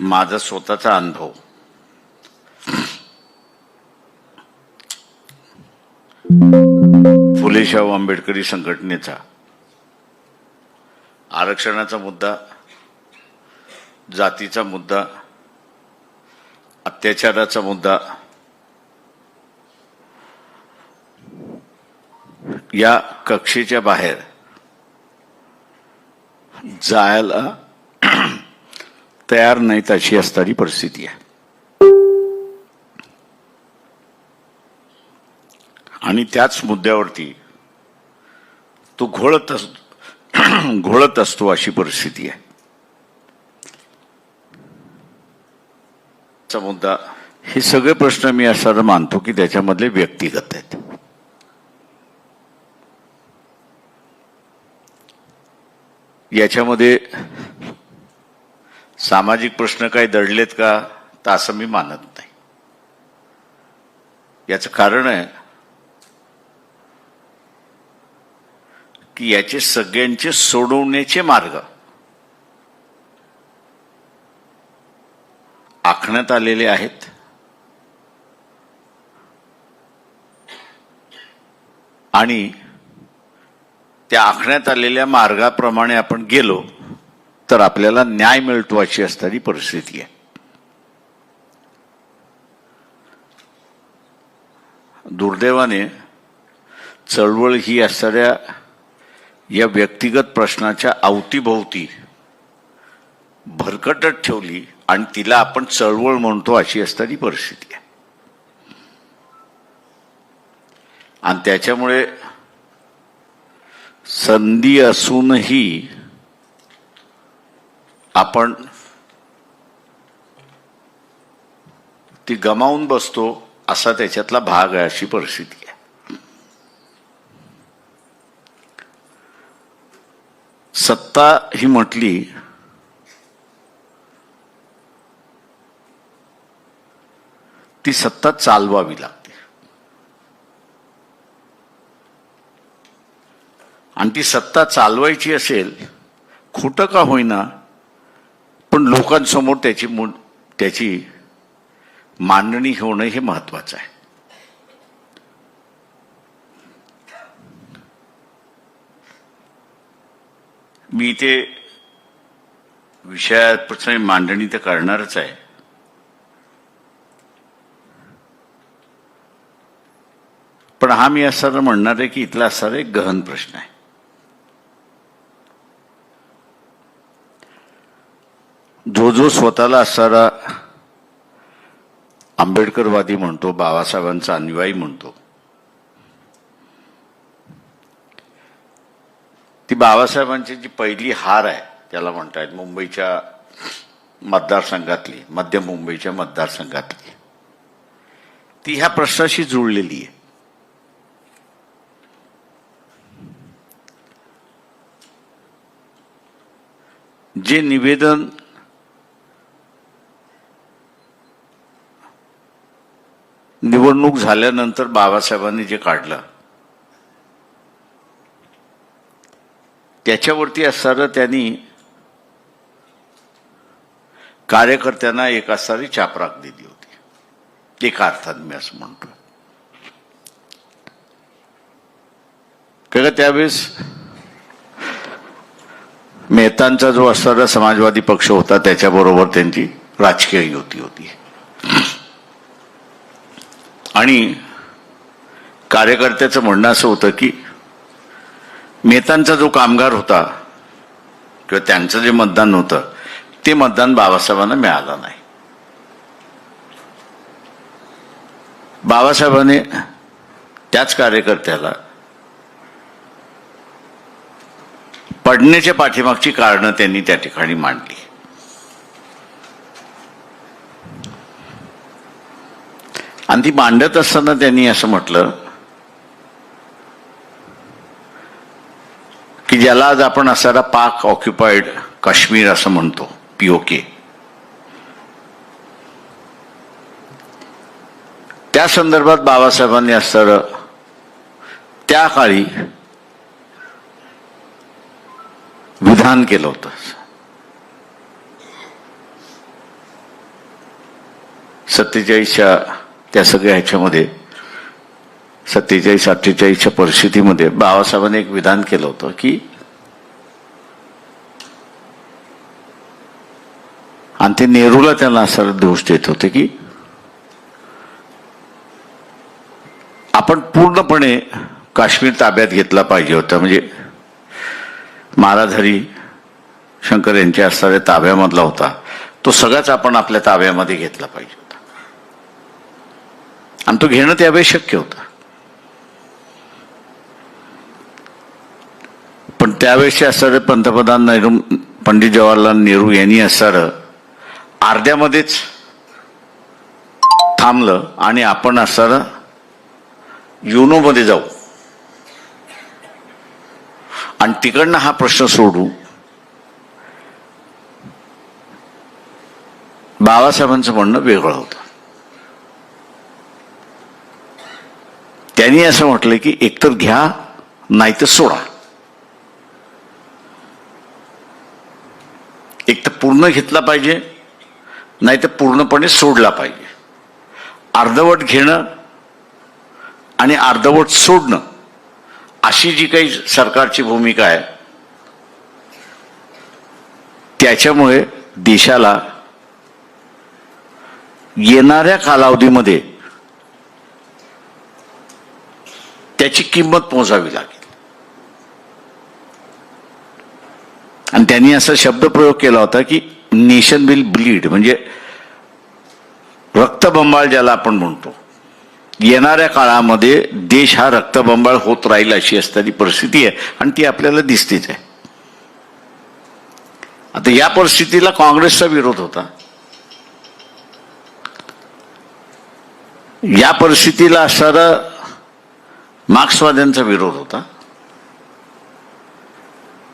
माझा स्वतःचा अनुभव. फुलेशाहू आंबेडकरी संघटनेचा आरक्षणाचा मुद्दा जातीचा मुद्दा अत्याचाराचा मुद्दा या कक्षेच्या बाहेर जायला तयार नाहीत अशी असणारी परिस्थिती आहे. आणि त्याच मुद्द्यावरती तो घोळत असतो घोळत असतो अशी परिस्थिती आहे. चा मुद्दा हे सगळे प्रश्न मी असं मानतो की त्याच्यामधले व्यक्तिगत आहेत. याच्यामध्ये सामाजिक प्रश्न काही दडलेत का तर असं मी मानत नाही. याचं कारण आहे की याचे सगळ्यांचे सोडवण्याचे मार्ग. आखण्यात आलेले आहेत. आणि त्या आखण्यात आलेल्या मार्गाप्रमाणे आपण गेलो तर आपल्याला न्याय मिळतो अशी असणारी परिस्थिती आहे. दुर्दैवाने चळवळ ही असणाऱ्या या व्यक्तिगत प्रश्नाच्या अवतीभोवती भरकटत ठेवली आणि तिला आपण चळवळ म्हणतो अशी असणारी परिस्थिती आहे. आणि त्याच्यामुळे संधी असूनही आपण ती गमावून बसतो असा त्याच्यातला भाग आहे अशी परिस्थिती आहे. सत्ता ही म्हटली ती सत्ता चालवावी लागते. आणि ती सत्ता चालवायची असेल खोटं का होईना पण लोकांसमोर त्याची मु- त्याची मांडणी होणं हे महत्वाचं आहे. मी इथे विषयाप्रसंगी मांडणी तर करणारच आहे. पण हा मी असं म्हणणार आहे की इथला असणारा एक गहन प्रश्न आहे. जो जो स्वतःला असणारा आंबेडकरवादी म्हणतो बाबासाहेबांचा अनुयायी म्हणतो ती बाबासाहेबांची जी पहिली हार आहे त्याला म्हणतायत मुंबईच्या मतदारसंघातली मध्य मुंबईच्या मतदारसंघातली ती ह्या प्रश्नाशी जुळलेली आहे. जे निवेदन निवडणूक झाल्यानंतर बाबासाहेबांनी जे काढलं त्याच्यावरती असणारं त्यांनी कार्यकर्त्यांना एक असणारी चापराक दिली होती. एका अर्थात मी असं म्हणतो का त्यावेळेस मेहतांचा जो असणारा समाजवादी पक्ष होता त्याच्याबरोबर त्यांची राजकीय युती होती. आणि कार्यकर्त्याचं म्हणणं असं होतं की मेहतांचा जो कामगार होता किंवा त्यांचं जे मतदान होतं ते मतदान बाबासाहेबांना मिळालं नाही. बाबासाहेबांनी त्याच कार्यकर्त्याला पडण्याच्या पाठीमागची कारणं त्यांनी त्या ठिकाणी मांडली. आणि ती मांडत असताना त्यांनी असं म्हटलं की ज्याला आज आपण असणारा पाक ऑक्युपाईड काश्मीर असं म्हणतो पीओके त्या संदर्भात बाबासाहेबांनी असणारं त्या काळी विधान केलं होतं. सत्तेचाळीसच्या त्या सगळ्या ह्याच्यामध्ये सत्तेचाळीस अठ्ठेचाळीसच्या परिस्थितीमध्ये बाबासाहेबांनी एक विधान केलं होतं की आणि ते नेहरूला त्यांना असा दोष देत होते की आपण पूर्णपणे काश्मीर ताब्यात घेतला पाहिजे होता. म्हणजे महाराज शंकर यांच्या असणाऱ्या ताब्यामधला होता. तो सगळाच आपण आपल्या ताब्यामध्ये घेतला पाहिजे. आणि तो घेणं त्यावेळेस शक्य होतं. पण त्यावेळेसचे असणारे पंतप्रधान नेहरू पंडित जवाहरलाल नेहरू यांनी असणारं अर्ध्यामध्येच थांबलं आणि आपण असणारं युनोमध्ये जाऊ. आणि तिकडनं हा प्रश्न सोडू. बाबासाहेबांचं म्हणणं वेगळं होतं. त्यांनी असं म्हटलं की एकतर घ्या नाहीतर सोडा. एक तर पूर्ण घेतला पाहिजे नाही तर पूर्णपणे सोडला पाहिजे. अर्धवट घेणं आणि अर्धवट सोडणं अशी जी काही सरकारची भूमिका आहे त्याच्यामुळे देशाला येणाऱ्या कालावधीमध्ये त्याची किंमत मोजावी लागेल. आणि त्यांनी असा शब्दप्रयोग केला होता की नेशन विल ब्लीड म्हणजे रक्तबंबाळ ज्याला आपण म्हणतो येणाऱ्या काळामध्ये देश हा रक्तबंबाळ होत राहील अशी असणारी परिस्थिती आहे आणि ती आपल्याला दिसतेच आहे. आता या परिस्थितीला काँग्रेसचा विरोध होता. या परिस्थितीला असणारा मार्क्सवाद्यांचा विरोध होता.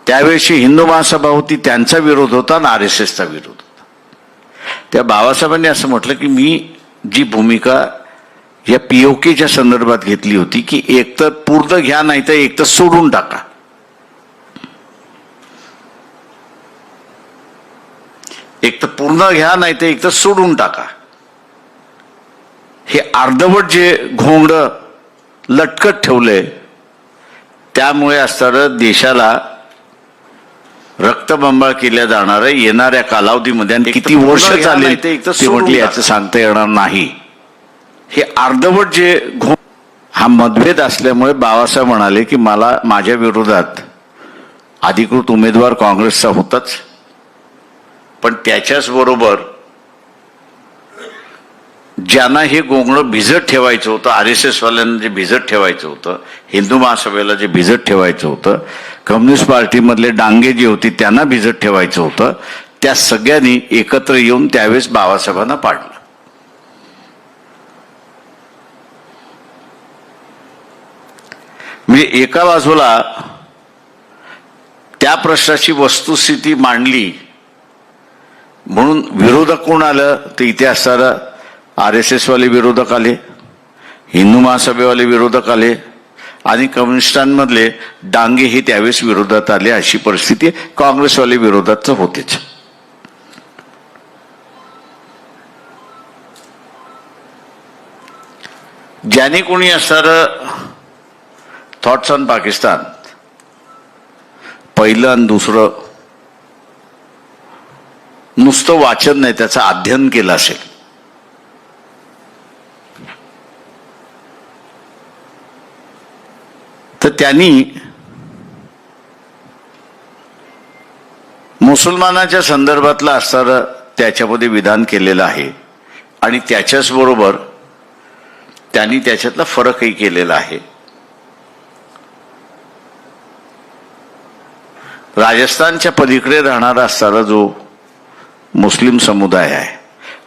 त्यावेळेची हिंदू महासभा होती त्यांचा विरोध होता आणि आर एस एसचा विरोध होता. त्या बाबासाहेबांनी असं म्हटलं की मी जी भूमिका या पीओकेच्या संदर्भात घेतली होती की एक तर पूर्ण घ्या नाही तर एक तर सोडून टाका. एक तर पूर्ण घ्या नाही तर एक तर सोडून टाका. हे अर्धवट जे घोंगड लटकत ठेवलंय त्यामुळे असणारं देशाला रक्तबंबाळ केल्या जाणार येणाऱ्या कालावधीमध्ये आणि किती वर्ष चालेल तर ते म्हटले. याचं सांगता येणार नाही. हे अर्धवट जे घो हा मतभेद असल्यामुळे बाबासाहेब म्हणाले की मला माझ्या विरोधात अधिकृत उमेदवार काँग्रेसचा होताच. पण त्याच्याच बरोबर ज्यांना हे गोंगणं भिजत ठेवायचं होतं आर एस एस वाल्यांना जे भिजत ठेवायचं होतं हिंदू महासभेला जे भिजत ठेवायचं होतं कम्युनिस्ट पार्टीमधले डांगे जे होती त्यांना भिजत ठेवायचं होतं त्या सगळ्यांनी एकत्र येऊन त्यावेळेस बाबासाहेबांना पाडलं. म्हणजे एका बाजूला त्या प्रश्नाची वस्तुस्थिती मांडली म्हणून विरोधक कोण आलं? तर इतिहासाला आर एस एसवाले विरोधक आले हिंदू महासभेवाले विरोधक आले आणि कम्युनिस्टांमधले डांगे हे त्यावेळेस विरोधात आले अशी परिस्थिती काँग्रेसवाले विरोधात होतेच. ज्याने कोणी असणार थॉट्स ऑन पाकिस्तान पहिलं आणि दुसरं नुसतं वाचन नाही त्याचं अध्ययन केलं असेल तर त्यांनी मुसलमानाच्या संदर्भातलं असणारं त्याच्यामध्ये विधान केलेलं आहे. आणि त्याच्याच बरोबर त्यांनी त्याच्यातला फरकही केलेला आहे. राजस्थानच्या पलीकडे राहणारा असणारा जो मुस्लिम समुदाय आहे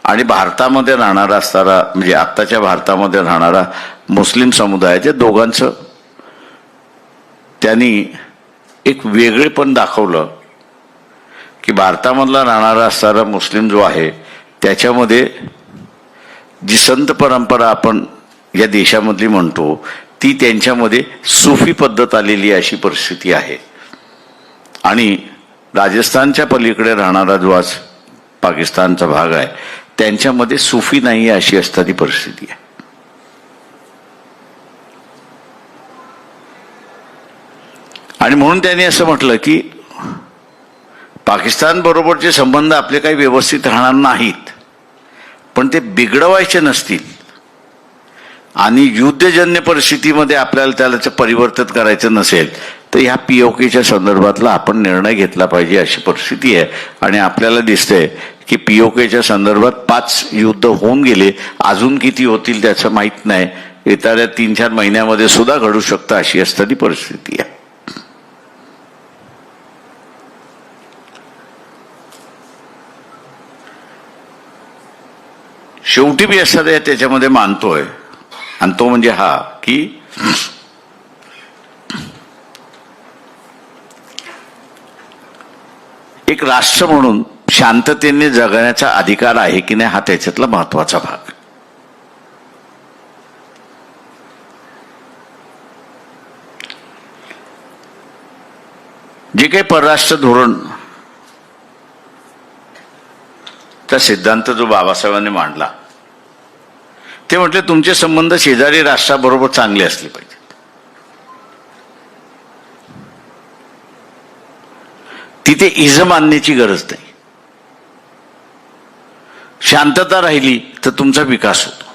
आणि भारतामध्ये राहणारा असणारा म्हणजे आत्ताच्या भारतामध्ये राहणारा मुस्लिम समुदाय आहे, दोघांचं त्यांनी एक वेगळेपण दाखवलं की भारतामधला राहणारा असणारा मुस्लिम जो आहे त्याच्यामध्ये जी संत परंपरा आपण या देशामधली म्हणतो ती त्यांच्यामध्ये सुफी पद्धत आलेली अशी परिस्थिती आहे. आणि राजस्थानच्या पलीकडे राहणारा जो आज पाकिस्तानचा भाग आहे त्यांच्यामध्ये सुफी नाही आहे अशी असणारी परिस्थिती आहे. आणि म्हणून त्यांनी असं म्हटलं की पाकिस्तान बरोबरचे संबंध आपले काही व्यवस्थित राहणार नाहीत पण ते बिघडवायचे नसतील. आणि युद्धजन्य परिस्थितीमध्ये आपल्याला त्याला परिवर्तन करायचं नसेल तर ह्या पी ओ केच्या संदर्भातला आपण निर्णय घेतला पाहिजे अशी परिस्थिती आहे. आणि आपल्याला दिसतंय की पी ओ केच्या संदर्भात पाच युद्ध होऊन गेले अजून किती होतील त्याचं माहीत नाही. येणाऱ्या तीन चार महिन्यामध्ये सुद्धा घडू शकतं अशी असताना परिस्थिती आहे. शेवटी मी असं त्याच्यामध्ये मानतोय. आणि तो म्हणजे हा की एक राष्ट्र म्हणून शांततेने जगण्याचा अधिकार आहे की नाही हा त्याच्यातला महत्त्वाचा भाग. जे काही परराष्ट्र धोरण चा सिद्धांत जो बाबासाहेबांनी मांडला ते म्हटले तुमचे संबंध शेजारी राष्ट्राबरोबर चांगले असले पाहिजेत. तिथे इजम आणण्याची गरज नाही. शांतता राहिली तर तुमचा विकास होतो.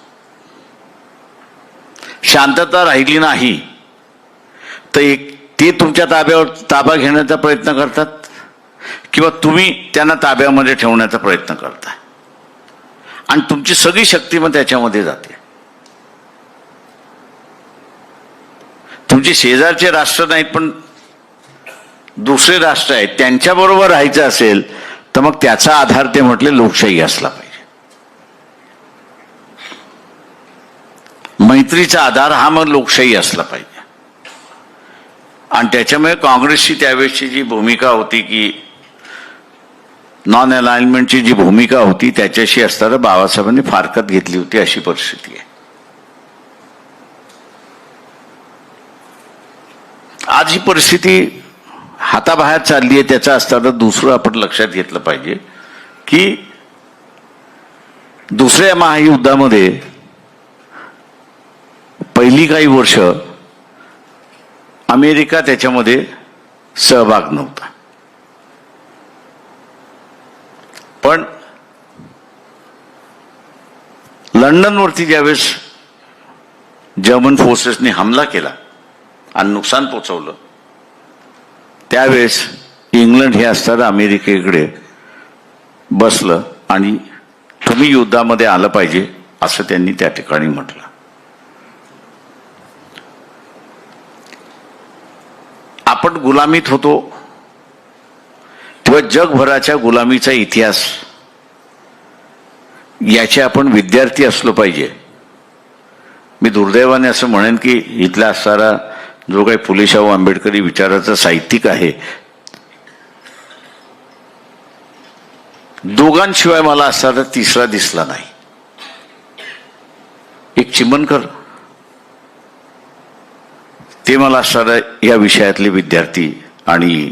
शांतता राहिली नाही तर एक ते तुमच्या ताब्यावर ताबा घेण्याचा प्रयत्न करतात किंवा तुम्ही त्यांना ताब्यामध्ये ठेवण्याचा प्रयत्न करताय. आणि तुमची सगळी शक्ती मग त्याच्यामध्ये जाते. तुमचे शेजारचे राष्ट्र नाहीत पण दुसरे राष्ट्र आहेत त्यांच्याबरोबर राहायचं असेल तर मग त्याचा आधार ते म्हटले लोकशाही असला पाहिजे. मैत्रीचा आधार हा मग लोकशाही असला पाहिजे. आणि त्याच्यामुळे काँग्रेसची त्यावेळेसची जी भूमिका होती की नॉन अलाइनमेंटची जी भूमिका होती त्याच्याशी असताना बाबासाहेबांनी फारकत घेतली होती अशी परिस्थिती आहे. आज ही परिस्थिती हाताबाहेर चालली आहे त्याचा असताना दुसरं आपण लक्षात घेतलं पाहिजे की दुसऱ्या महायुद्धामध्ये पहिली काही वर्ष अमेरिका त्याच्यामध्ये सहभाग नव्हता. पण लंडनवरती ज्यावेळेस जर्मन फोर्सेसने हमला केला आणि नुकसान पोचवलं त्यावेळेस इंग्लंड हे असताना अमेरिकेकडे बसलं आणि तुम्ही युद्धामध्ये आलं पाहिजे असं त्यांनी त्या ठिकाणी म्हटलं. आपण गुलामीत होतो व जगभराच्या गुलामीचा इतिहास. याचे आपण विद्यार्थी असलो पाहिजे. मी दुर्दैवाने असं म्हणेन की इथला असणारा जो काही पुलेशाहू आंबेडकरी विचाराचा साहित्यिक आहे दोघांशिवाय मला असणारा तिसरा दिसला नाही. एक चिमनकर ते मला असणारा या विषयातले विद्यार्थी आणि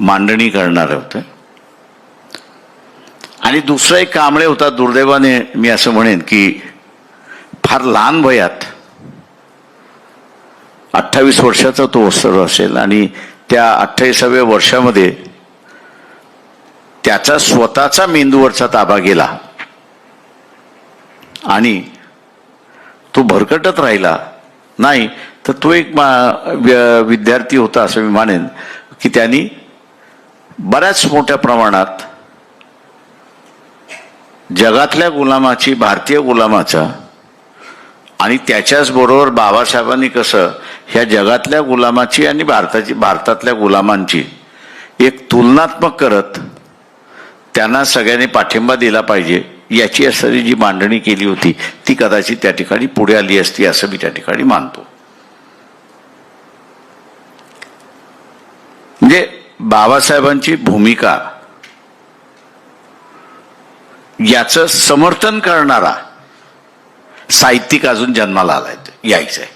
मांडणी करणार होते. आणि दुसरा एक कांबळे होता दुर्दैवाने मी असं म्हणेन की फार लहान वयात अठ्ठावीस वर्षाचा तो सर्व असेल आणि त्या अठ्ठावीसाव्या वर्षामध्ये त्याचा स्वतःचा मेंदूवरचा ताबा गेला आणि तो भरकटत राहिला. नाही तर तो एक मा- व्य- विद्यार्थी होता असं मी म्हणेन की त्यांनी बऱ्याच मोठ्या प्रमाणात जगातल्या गुलामाची भारतीय गुलामाचा आणि त्याच्याच बरोबर बाबासाहेबांनी कसं ह्या जगातल्या गुलामाची आणि भारताची भारतातल्या गुलामांची एक तुलनात्मक करत त्यांना सगळ्यांनी पाठिंबा दिला पाहिजे याची असणारी जी मांडणी केली होती ती कदाचित त्या ठिकाणी पुढे आली असती असं मी त्या ठिकाणी मानतो म्हणजे बाबासाहेबांची भूमिका याचं समर्थन करणारा साहित्यिक अजून जन्माला आलाय यायचा आहे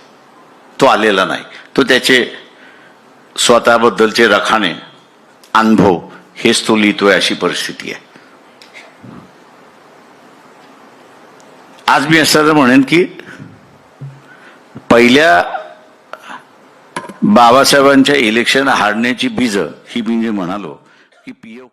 तो आलेला नाही. तो त्याचे स्वतःबद्दलचे रखाणे अनुभव हेच तो लिहितोय अशी परिस्थिती आहे. आज मी असं म्हणेन की पहिल्या बाबासाहेबांच्या इलेक्शन हारण्याची बीज ही मी जे म्हणालो की पीओ